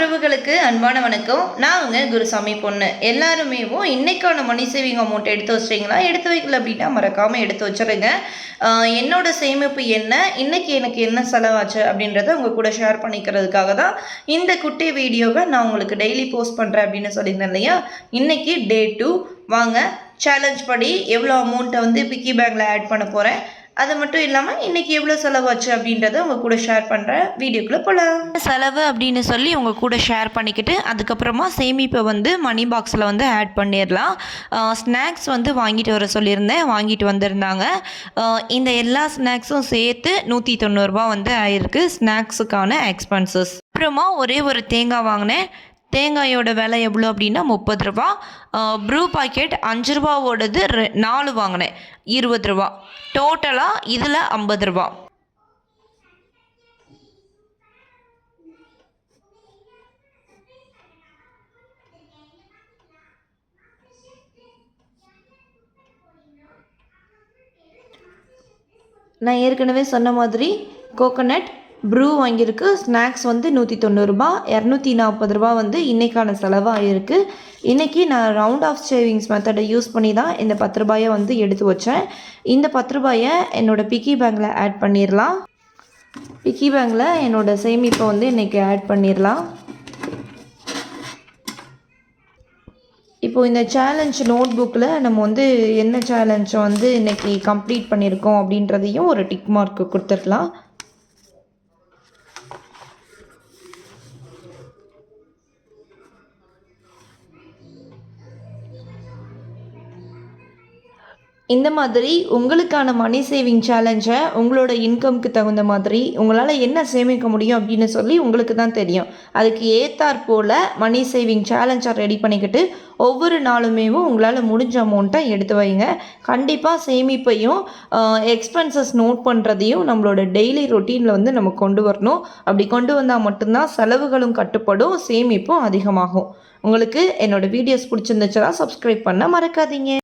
உறவுகளுக்கு அன்பான வணக்கம். நான் உங்கள் குருசாமி பொண்ணு. எல்லாருமே இன்னைக்கான மணி சேவிங் அமௌண்ட் எடுத்து வச்சிட்டீங்களா? எடுத்து வைக்கல அப்படின்னா மறக்காமல் எடுத்து வச்சுருங்க. என்னோட சேமிப்பு என்ன? இன்னைக்கு எனக்கு என்ன செலவாச்சு அப்படின்றத உங்கள் கூட ஷேர் பண்ணிக்கிறதுக்காக தான் இந்த குட்டி வீடியோவை நான் உங்களுக்கு டெய்லி போஸ்ட் பண்ணுறேன் அப்படின்னு சொல்லியிருந்தேன் இல்லையா? இன்றைக்கி டே டூ வாங்க சேலஞ்ச் படி எவ்வளோ அமௌண்ட்டை வந்து பிக்கி பேங்கில் ஆட் பண்ண போகிறேன் அது மட்டும் இல்லாமல் இன்னைக்கு எவ்வளோ செலவாச்சு அப்படின்றத உங்கள் கூட ஷேர் பண்ணுறேன் வீடியோக்குள்ளே போகலாம் செலவு அப்படின்னு சொல்லி உங்கள் கூட ஷேர் பண்ணிக்கிட்டு அதுக்கப்புறமா சேமிப்பை வந்து மணி பாக்ஸில் வந்து ஆட் பண்ணிடலாம். ஸ்நாக்ஸ் வந்து வாங்கிட்டு வர சொல்லியிருந்தேன். வாங்கிட்டு வந்திருந்தாங்க. இந்த எல்லா ஸ்நாக்ஸும் சேர்த்து நூற்றி தொண்ணூறுரூபா வந்து ஆயிருக்கு. ஸ்நாக்ஸுக்கான எக்ஸ்பென்சஸ் அப்புறமா ஒரே ஒரு தேங்காய் வாங்கினேன். தேங்காயோட விலை எவ்வளோ அப்படின்னா முப்பது ரூபா. ப்ரூ பாக்கெட் அஞ்சு ரூபாவோடது ரெ நாலு வாங்கினேன். இருபது ரூபா. டோட்டலாக இதில் ஐம்பது ரூபா. நான் ஏற்கனவே சொன்ன மாதிரி கோகோனட் ப்ரூ வாங்கியிருக்கு. ஸ்நாக்ஸ் வந்து நூற்றி தொண்ணூறுரூபா இரநூத்தி நாற்பது ரூபா வந்து இன்றைக்கான செலவாக இருக்குது இன்றைக்கி நான் ரவுண்ட் ஆஃப் சேவிங்ஸ் மெத்தடை யூஸ் பண்ணி தான் இந்த பத்து ரூபாயை வந்து எடுத்து வச்சேன். இந்த பத்து ரூபாயை என்னோடய பிக்கி பேங்கில் ஆட் பண்ணிடலாம் பிக்கி பேங்கில் என்னோடய சேமிப்பை வந்து இன்றைக்கி ஆட் பண்ணிடலாம் இப்போது இந்த சேலஞ்ச் நோட் புக்கில் நம்ம வந்து என்ன சேலஞ்சை வந்து இன்றைக்கி கம்ப்ளீட் பண்ணியிருக்கோம் அப்படின்றதையும் ஒரு டிக் மார்க் கொடுத்துடலாம் இந்த மாதிரி உங்களுக்கான மணி சேவிங் சேலஞ்சை உங்களோட இன்கம்க்கு தகுந்த மாதிரி உங்களால் என்ன சேமிக்க முடியும் அப்படின்னு சொல்லி உங்களுக்கு தான் தெரியும். அதுக்கு ஏத்தாற் போல் மணி சேவிங் சேலஞ்சை ரெடி பண்ணிக்கிட்டு ஒவ்வொரு நாளுமேவும் உங்களால் முடிஞ்ச அமௌண்ட்டை எடுத்து வைங்க. கண்டிப்பாக சேமிப்பையும் எக்ஸ்பென்சஸ் நோட் பண்ணுறதையும் நம்மளோட டெய்லி ரொட்டீனில் வந்து நம்ம கொண்டு வரணும். அப்படி கொண்டு வந்தால் மட்டும்தான் செலவுகளும் கட்டுப்படும் சேமிப்பும் அதிகமாகும். உங்களுக்கு என்னோடய வீடியோஸ் பிடிச்சிருந்துச்சுன்னா சப்ஸ்கிரைப் பண்ண மறக்காதீங்க.